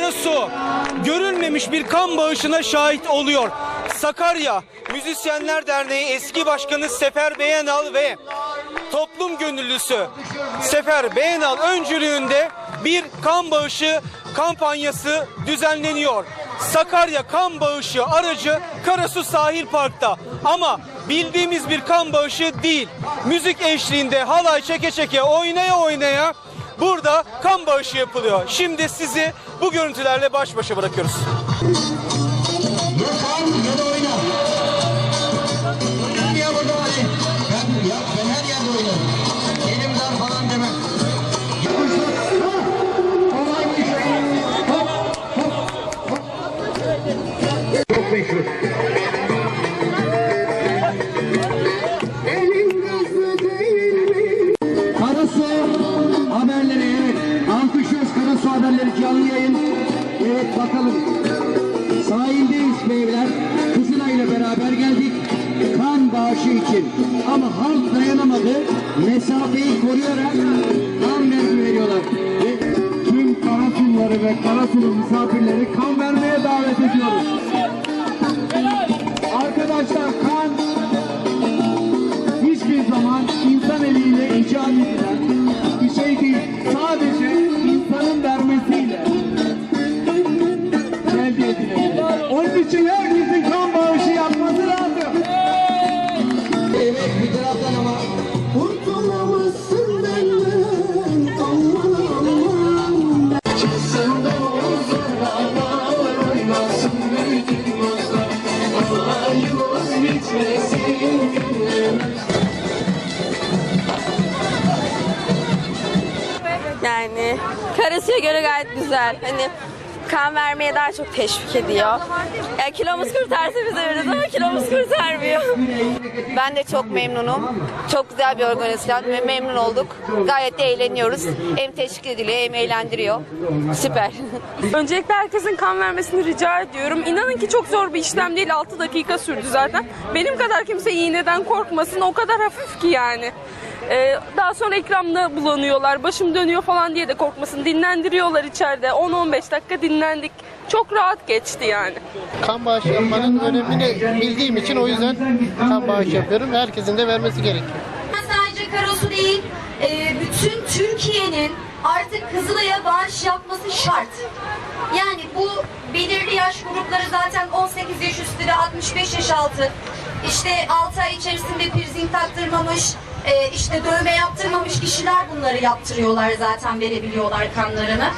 Karasu görülmemiş bir kan bağışına şahit oluyor. Sakarya Müzisyenler Derneği eski başkanı Sefer Beyenal ve toplum gönüllüsü Sefer Beyenal öncülüğünde bir kan bağışı kampanyası düzenleniyor. Sakarya kan bağışı aracı Karasu Sahil Park'ta ama bildiğimiz bir kan bağışı değil. Müzik eşliğinde halay çeke çeke oynaya oynaya burada kan bağışı yapılıyor. Şimdi sizi bu görüntülerle baş başa bırakıyoruz. Lütfen ya haberleri canlı yayın. Evet bakalım. Sahildeyiz beyler. Kızılay'la beraber geldik. Kan bağışı için. Ama halk dayanamadı. Mesafeyi koruyarak kan vergi veriyorlar. Ve tüm Karasulları ve Karasulu misafirleri kan vermeye davet ediyoruz. Arkadaşlar kan Yani karısıya göre gayet güzel. Hani kan vermeye daha çok teşvik ediyor. Yani kilomuz kurtarsa bize veririz ama kilomuz kurtarmıyor. Ben de çok memnunum. Çok güzel bir organizasyon ve memnun olduk. Gayet de eğleniyoruz. Hem teşvik ediliyor hem eğlendiriyor. Süper. Öncelikle herkesin kan vermesini rica ediyorum. İnanın ki çok zor bir işlem değil. 6 dakika sürdü zaten. Benim kadar kimse iğneden korkmasın. O kadar hafif ki yani. Ee, daha sonra ekramda bulanıyorlar. Başım dönüyor falan diye de korkmasın. Dinlendiriyorlar içeride. 10-15 dakika dinlendik. Çok rahat geçti yani. kan bağışı yapmanın önemini bildiğim için o yüzden kan bağışı yapıyorum. Herkesin de vermesi gerekiyor. sadece Karasu değil, e, bütün Türkiye'nin artık Kızılay'a bağış yapması şart. Yani bu belirli yaş grupları zaten 18 yaş üstü ve 65 yaş altı. İşte 6 ay içerisinde piercing taktırmamış, e, işte dövme yaptırmamış kişiler bunları yaptırıyorlar zaten verebiliyorlar kanlarını.